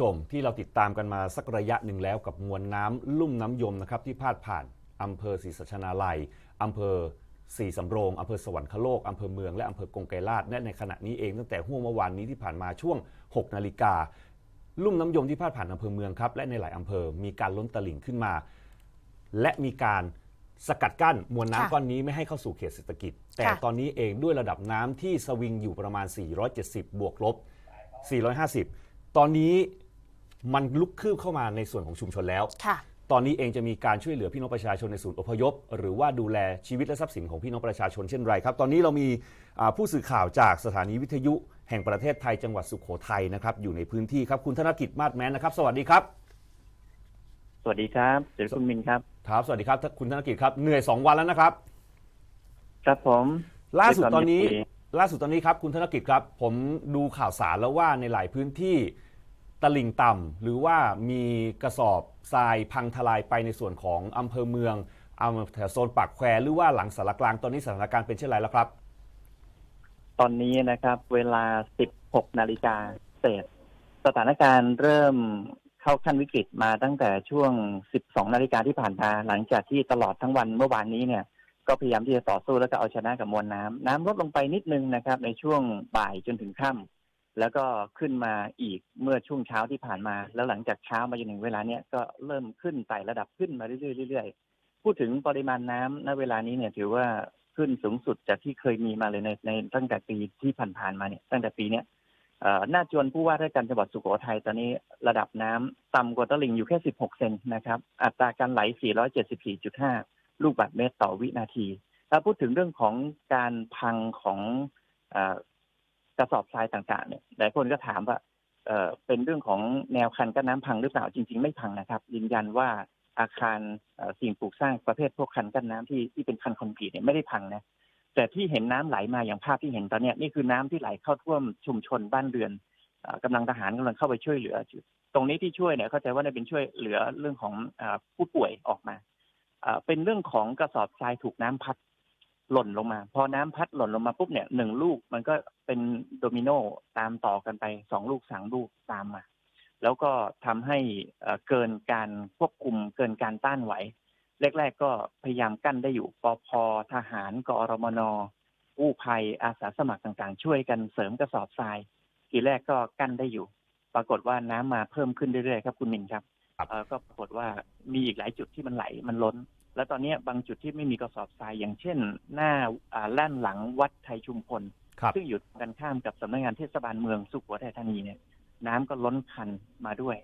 ชมที่เราติดตามกันมาสักระยะหนึ่งแล้วกับมวลน้ำลุ่มน้ำยมนะครับที่พาดผ่านอำเภอศรีสัชนาลัยอำเภอสีสำโรงอำเภอสวรรคโลกอำเภอเมืองและอำเภอกงไกรลาดและในขณะนี้เองตั้งแต่ห่วงเมื่อวานนี้ที่ผ่านมาช่วง 6 นาฬิกาลุ่มน้ำยมที่พาดผ่านอำเภอเมืองครับและในหลายอำเภอมีการล้นตลิ่งขึ้นมา และมีการสกัดกั้นมวลค่ะน้ำก้อนนี้ไม่ให้เข้าสู่เขตเศรษฐกิจ แต่ค่ะตอนนี้เองด้วยระดับน้ำที่สวิงอยู่ประมาณ 470 บวกลบ 450 ตอนนี้ มันลุกคืบเข้ามาในส่วนของชุมชนแล้วค่ะตอนนี้เองจะมีการช่วยเหลือพี่น้องประชาชนในศูนย์อพยพ หรือว่าดูแลชีวิตและทรัพย์สินของพี่น้องประชาชนเช่นไรครับ ตอนนี้เรามีอ่าผู้สื่อข่าวจากสถานีวิทยุแห่งประเทศไทยจังหวัดสุโขทัยนะครับอยู่ในพื้นที่ครับคุณธนกิจมาศแม้นนะครับ สวัสดีครับ สวัสดีครับเดี๋ยวคุณมินครับครับสวัสดีครับคุณธนกิจครับเหนื่อย 2 วันแล้วนะครับครับผมล่าสุดตอนนี้ด้วยความยินดีล่าสุดตอนนี้ครับคุณธนกิจครับ ผมดูข่าวสารแล้วว่าในหลายพื้นที่ ตลิ่งต่ำหรือว่ามีกระสอบทรายพังทลายไปในส่วนของอำเภอเมืองอำแถวโซนปากแควหรือว่าหลังสารกลางตอนนี้สถานการณ์เป็นเช่นไรแล้วครับ ตอนนี้นะครับ เวลา 16 นาฬิกาเศษ สถานการณ์เริ่มเข้าขั้นวิกฤตมาตั้งแต่ช่วง 12 นาฬิกาที่ผ่านมา หลังจากที่ตลอดทั้งวันเมื่อวานนี้เนี่ย ก็พยายามที่จะต่อสู้แล้วก็เอาชนะกับมวลน้ำน้ำลดลงไปนิดนึงนะครับ ในช่วงบ่ายจนถึงค่ำ แล้วก็ขึ้นมาอีกเมื่อช่วงเช้าที่ผ่านมา แล้วหลังจากเช้ามาจนถึงเวลาเนี้ยก็เริ่มขึ้นไต่ระดับขึ้นมาเรื่อยๆพูดถึงปริมาณน้ำณเวลานี้เนี่ยถือว่าขึ้นสูงสุดจากที่เคยมีมาเลยในในตั้งแต่ปีที่ผ่านๆมาเนี่ยตั้งแต่ปีเนี้ยหน้าจวนผู้ว่าราชการจังหวัดสุโขทัยตอนนี้ระดับน้ำต่ำกว่าตลิ่งอยู่แค่ 16 เซนนะครับ อัตราการไหล 474.5 ลูกบาศก์เมตรต่อวินาที ถ้าพูดถึงเรื่องของการพังของ กระสอบทรายต่างๆเนี่ยหลายคนก็ถามว่าเออเป็นเรื่องของแนวคันกั้นน้ำพังหรือเปล่าจริง ๆ ไม่พังนะครับยืนยันว่าอาคารสิ่งปลูกสร้างประเภทพวกคันกั้นน้ำที่ที่เป็นคันคอนกรีตเนี่ยไม่ได้พังนะแต่ที่เห็นน้ำไหลมาอย่างภาพที่เห็นตอนนี้นี่คือน้ำที่ไหลเข้าท่วมชุมชนบ้านเรือนเอ่อกำลังทหารกำลังเข้าไปช่วยเหลือ ตรงนี้ที่ช่วยเนี่ยเข้าใจว่าเนี่ยเป็นช่วยเหลือเรื่องของผู้ป่วยออกมาเอ่อเป็นเรื่องของกระสอบทรายถูกน้ำพัด หล่นลงมา พอน้ำพัดหล่นลงมาปุ๊บเนี่ยหนึ่งลูกมันก็เป็นโดมิโนตามต่อกันไปสองลูกสามลูกตามมา แล้วก็ทำให้เอ่อเกินการควบคุมเกินการต้านไหวแรกๆก็พยายามกั้นได้อยู่ปพทหารกอรมนกู้ภัยอาสาสมัครต่างๆ ช่วยกันเสริมกระสอบทราย ทีแรกก็กั้นได้อยู่ ปรากฏว่าน้ำมาเพิ่มขึ้นเรื่อยๆครับคุณมินครับครับเอ่อก็ปรากฏว่ามีอีกหลายจุดที่มันไหลมันล้น แล้วตอนนี้บางจุดที่ไม่มีกระสอบทรายอย่างเช่น หน้าอ่าล้านหลังวัดไทยชุมพลครับซึ่งอยู่ตรงกันข้ามกับสำนักงานเทศบาลเมืองสุโขทัยธานีเนี่ย น้ำก็ล้นคันมาด้วย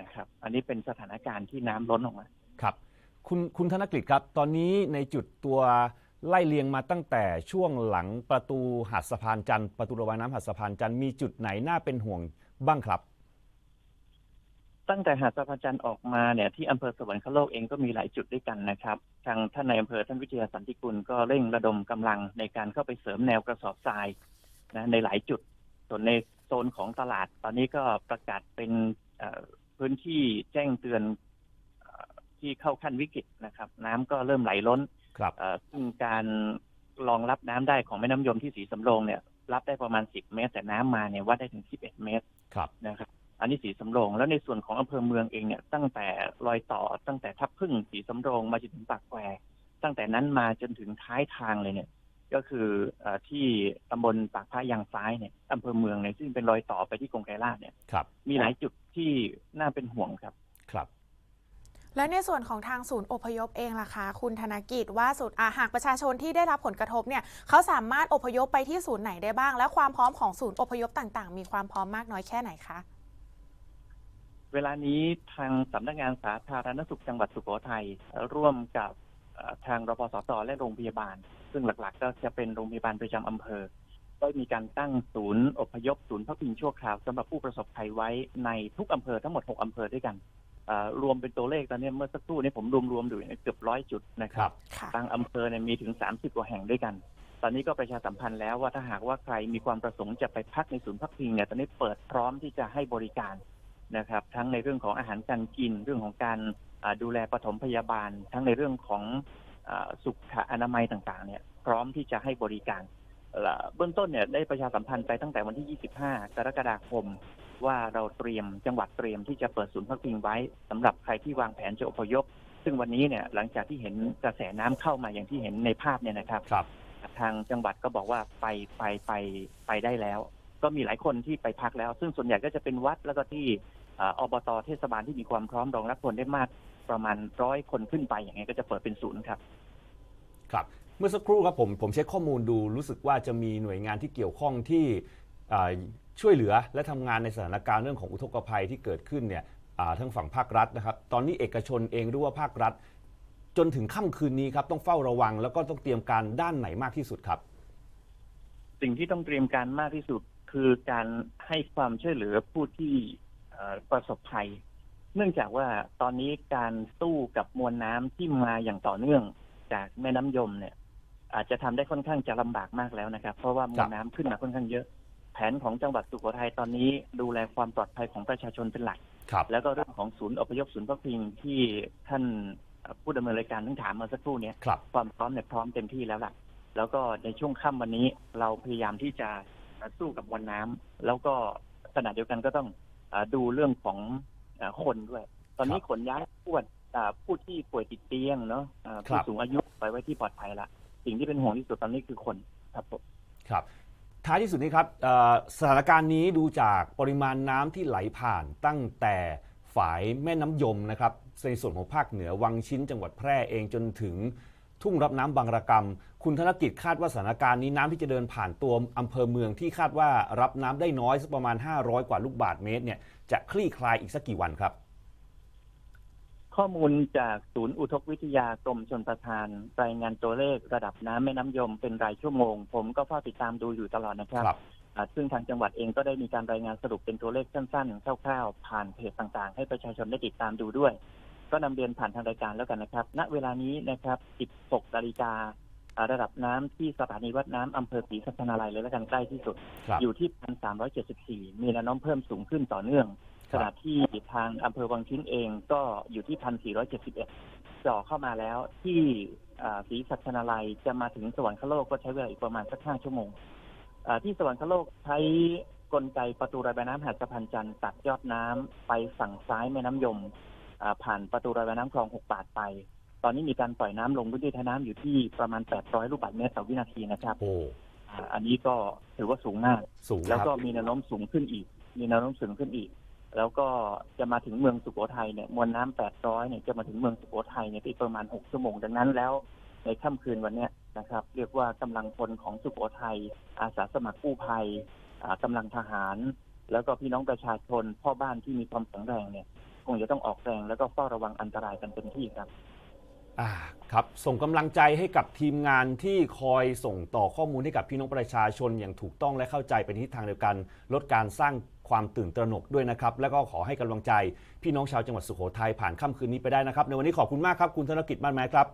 นะครับ อันนี้เป็นสถานการณ์ที่น้ำล้นออกมา ครับ คุณคุณธนกฤษครับ ตอนนี้ในจุดตัวไล่เลียงมาตั้งแต่ช่วงหลังประตูหาดสะพานจันทร์ประตูระบายน้ำหาดสะพานจันทร์มีจุดไหนน่าเป็นห่วงบ้างครับ ตั้งแต่หาดสะพานจันทร์ออกมาเนี่ยที่อำเภอสวรรคโลกเองก็มีหลายจุดด้วยกันนะครับ ทางท่านในายอำเภอท่านวิทยาสันติกุลก็เร่งระดมกำลังในการเข้าไปเสริมแนวกระสอบทรายนะในหลายจุด ส่วนในโซนของตลาด ตอนนี้ก็ประกาศเป็นเอ่อพื้นที่แจ้งเตือนเอ่อที่เข้าขั้นวิกฤตนะครับ น้ำก็เริ่มไหลล้นครับเอ่อซึ่งการรองรับน้ำได้ของแม่น้ำยมที่สีสำโรงเนี่ย รับได้ประมาณ 10 เมตร แต่น้ำมาเนี่ยวัดได้ถึง 11 เมตรครับนะครับ อันนี้สีสำโรง แล้วในส่วนของอำเภอเมืองเองเนี่ยตั้งแต่รอยต่อตั้งแต่ทับพึ่งสีสำโรงมาจนถึงปากแควตั้งแต่นั้นมาจนถึงท้ายทางเลยเนี่ย ก็คือเออที่ตำบลปากพระยางซ้ายเนี่ยอำเภอเมืองเนี่ยซึ่งเป็นรอยต่อไปที่กรงไกรลาดเนี่ยครับมีหลายจุดที่น่าเป็นห่วงครับครับและในส่วนของทางศูนย์อพยพเองล่ะคะ คุณธนกิจว่าศูนย์อาหากประชาชนที่ได้รับผลกระทบเนี่ยเขาสามารถอพยพไปที่ศูนย์ไหนได้บ้าง และความพร้อมของศูนย์อพยพต่าง ๆ มีความพร้อมมากน้อยแค่ไหนคะ เวลานี้ทางสำนักงานสาธารณสุขจังหวัดสุโขทัยเอ่อร่วมกับเอ่อทางรพสตและโรงพยาบาล ซึ่งหลักๆ ก็จะเป็นโรงพยาบาลประจำอำเภอก็มีการตั้งศูนย์อพยพศูนย์พักพิงชั่วคราวสำหรับผู้ประสบภัยไว้ในทุกอำเภอทั้งหมด 6อำเภอด้วยกันเอ่อรวมเป็นตัวเลขตอนนี้เมื่อสักครู่นี้ผมรวมๆดูเนี่ยเกือบร้อยจุดนะคครัรับบค่ะบางอำเภอเนี่ยมีถึง 30กว่าแห่งด้วยกัน ตอนนี้ก็ประชาสัมพันธ์แล้วว่าถ้าหากว่าใครมีความประสงค์จะไปพักในศูนย์พักพิงเนี่ยตอนนี้เปิดพร้อมที่จะให้บริการ นะครับ ทั้งในเรื่องของอาหารการกิน เรื่องของการอ่าดูแลปฐมพยาบาล ทั้งในเรื่องของอาสุขอนามัยต่างๆ เนี่ยพร้อมที่จะให้บริการเอ่อเบื้องต้นเนี่ยได้ประชาสัมพันธ์ไปตั้งแต่วันที่ 25 กรกฎาคม ว่าเราเตรียมจังหวัดเตรียมที่จะเปิดศูนย์พักพิงไว้สำหรับใครที่วางแผนจะอพยพ ซึ่งวันนี้เนี่ยหลังจากที่เห็นกระแสน้ำเข้ามาอย่างที่เห็นในภาพเนี่ยนะครับครับทางจังหวัดก็บอกว่าไปไปไปไปได้แล้ว ก็มีหลายคนที่ไปพักแล้ว ซึ่งส่วนใหญ่ก็จะเป็นวัดแล้วก็ที่เอ่ออบตเทศบาลที่มีความพร้อมรองรับคนได้มากประมาณร้อยคนขึ้นไปอย่างเงี้ยก็จะเปิดเป็นศูนย์ครับ ครับ เมื่อสักครู่ครับผมผมเช็คข้อมูลดูรู้สึกว่าจะมีหน่วยงานที่เกี่ยวข้องที่อ่าช่วยเหลือและทำงานในสถานการณ์เรื่องของอุทกภัยที่เกิดขึ้นเนี่ยอ่าทั้งฝั่งภาครัฐนะครับ ตอนนี้เอกชนเองหรือว่าภาครัฐ จนถึงค่ำคืนนี้ครับต้องเฝ้าระวัง แล้วก็ต้องเตรียมการด้านไหนมากที่สุดครับ สิ่งที่ต้องเตรียมการมากที่สุดคือการให้ความช่วยเหลือผู้ที่เอ่อ ประสบภัย เนื่องจากว่าตอนนี้การสู้กับมวลน้ำที่มาอย่างต่อเนื่องจากแม่น้ำยมเนี่ย อาจจะทำได้ค่อนข้างจะลำบากมากแล้วนะครับ เพราะว่ามวลน้ำขึ้นมาค่อนข้างเยอะ แผนของจังหวัดสุโขทัยตอนนี้ดูแลความปลอดภัยของประชาชนเป็นหลักครับแล้วก็เรื่องของศูนย์อพยพศูนย์พักพิงที่ท่านเอ่อผู้ดำเนินรายการเพิ่งถามเมาสักครู่เนี้ครับความพร้อมเนี่ยพร้อมเต็มที่แล้วล่ะ แล้วก็ในช่วงค่ำวันนี้เราพยายามที่จะสู้กับมวลน้ำแล้วก็ขณะเดียวกันก็ต้องอา ดูเรื่องของอาคนด้วย ตอนนี้ขนย้ายผู้อ่าผู้ที่ป่วยติดเตียงเนาะอ่าครัผู้บสูงอายุไปไว้ที่ปลอดภัยละสิ่งที่เป็นห่วงที่สุดตอนนี้คือคนครับผมครับท้ายที่สุดนี้ครับเอ่อสถานการณ์นี้ดูจากปริมาณน้ำที่ไหลผ่านตั้งแต่ฝายแม่น้ำยมนะครับในส่วนของภาคเหนือวังชิ้นจังหวัดแพร่เองจนถึง ทุ่งรับน้ำบางระกำคุณธนกิจคาดว่าสถานการณ์นี้น้ำที่จะเดินผ่านตัวอำเภอเมืองที่คาดว่ารับน้ำได้น้อยสักประมาณ 500 กว่าลูกบาศก์เมตรเนี่ยจะคลี่คลายอีกสักกี่วันครับ ข้อมูลจากศูนย์อุทกวิทยากรมชนประทาน รายงานตัวเลขระดับน้ำแม่น้ำยมเป็นรายชั่วโมง ผมก็เฝ้าติดตามดูอยู่ตลอดนะครับครับอ่าซึ่งทางจังหวัดเองก็ได้มีการรายงานสรุปเป็นตัวเลขสั้นๆคร่าวๆผ่านเพจต่างๆ ให้ประชาชนได้ติดตามดูด้วย ก็นำเรียนผ่านทางรายการแล้วกันนะครับ ณ เวลานี้นะครับ 16นาฬิกาอ่าระดับน้ำที่สถานีวัดน้ำอำเภอศรีสัชนาลัยเลยแล้วกันใกล้ที่สุดครับอยู่ที่1,374มีแนวโน้มเพิ่มสูงขึ้นต่อเนื่องครัขบณะที่ทางอำเภอวังชิ้นเองก็อยู่ที่1,471จ่อเข้ามาแล้วที่อ่าศรีสัชนาลัยจะมาถึงสวรรคโลกก็ใช้เวลาอีกประมาณสักห้าชั่วโมงอ่าที่สวรรคโลกใช้กลไกประตูระบายน้ำหาดสะพานจันทร์ตัดยอดน้ำไปฝั่งซ้ายแม่น้ำยมอ่า ผ่านประตูระบายน้ำคลองหกบาทไป ตอนนี้มีการปล่อยน้ำลงพื้นที่ท่าน้ำอยู่ที่ประมาณ 800 ลูกบาศก์เมตรต่อวินาทีนะครับโอ้อ่าอันนี้ก็ถือว่าสูงมากสูงแล้วครับก็มีแนวโน้มสูงขึ้นอีก มีแนวโน้มสูงขึ้นอีก แล้วก็จะมาถึงเมืองสุโขทัยเนี่ยมวลน้ำ800 เนี่ยจะมาถึงเมืองสุโขทัยเนี่ยอีกประมาณ 6 ชั่วโมงดังนั้นแล้วในค่ำคืนวันเนี้ยนะครับ เรียกว่ากำลังพลของสุโขทัยอาสาสมัครกู้ภัยอ่ากำลังทหาร แล้วก็พี่น้องประชาชนพ่อบ้านที่มีความแข็งแรงเนี่ย คงจะต้องออกแรงแล้วก็เฝ้าระวังอันตรายกันเต็มที่ครับอ่าครับส่งกำลังใจให้กับทีมงานที่คอยส่งต่อข้อมูลให้กับพี่น้องประชาชนอย่างถูกต้องและเข้าใจเป็นทิศทางเดียวกัน ลดการสร้างความตื่นตระหนกด้วยนะครับ แล้วก็ขอให้กำลังใจ พี่น้องชาวจังหวัดสุโขทัยผ่านค่ำคืนนี้ไปได้นะครับ ในวันนี้ขอบคุณมากครับ คุณธนกิจบ้านแม้ครับ